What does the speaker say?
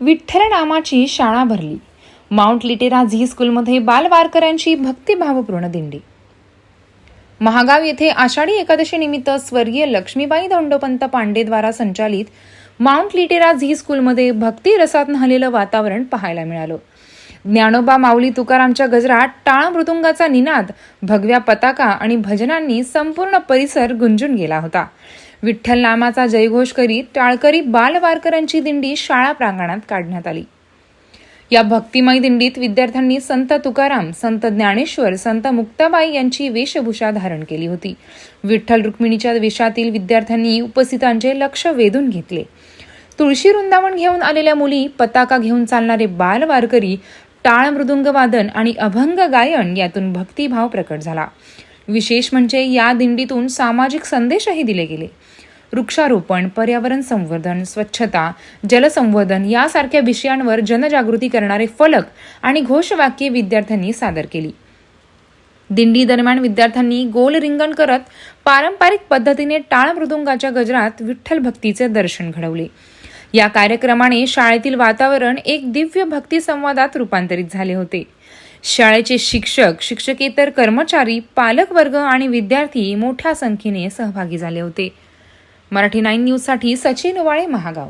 विठ्ठल नामाची शाळा भरली. Mount Litera Zee स्कूलमध्ये बालवारकऱ्यांची भक्तिभावपूर्ण दिंडी. महागाव येथे आषाढी एकादशीनिमित्त स्वर्गीय लक्ष्मीबाई धोंडोपंत पांडेद्वारा संचालित माउंट लिटेरा झी स्कूलमध्ये भक्ती रसात न्हालेलं वातावरण पाहायला मिळालं. ज्ञानोबा माऊली तुकारामच्या गजरात टाळ मृदुंगाचा निनाद भगव्या पताका आणि भजनांनी संपूर्ण परिसर गुंजून गेला होता. विठ्ठल नामाचा जयघोष करीत टाळकरी बालवारकरांची दिंडी शाळा प्रांगणात काढण्यात आली. या भक्तिमय दिंडीत विद्यार्थ्यांनी संत तुकाराम संत ज्ञानेश्वर संत मुक्ताबाई यांची वेशभूषा धारण केली होती. विठ्ठल रुक्मिणीच्या वेशातील विद्यार्थ्यांनी उपस्थितांचे लक्ष वेधून घेतले. तुळशी वृंदावन घेऊन आलेल्या मुली पताका घेऊन चालणारे बाल वारकरी टाळ मृदुंग वादन आणि अभंग गायन यातून भक्तिभाव प्रकट झाला. विशेष म्हणजे या दिंडीतून सामाजिक संदेशही दिले गेले. वृक्षारोपण पर्यावरण संवर्धन स्वच्छता जलसंवर्धन यासारख्या विषयांवर जनजागृती करणारे फलक आणि घोषवाक्ये विद्यार्थ्यांनी सादर केली. दिंडी दरम्यान विद्यार्थ्यांनी गोल रिंगण करत पारंपरिक पद्धतीने टाळ मृदुंगाच्या गजरात विठ्ठल भक्तीचे दर्शन घडवले. या कार्यक्रमाने शाळेतील वातावरण एक दिव्य भक्ती संवादात रूपांतरित झाले होते. शाळेचे शिक्षक शिक्षकेतर कर्मचारी पालक वर्ग आणि विद्यार्थी मोठ्या संख्येने सहभागी झाले होते. मराठी नाईन न्यूजसाठी सचिन वाळे महागाव.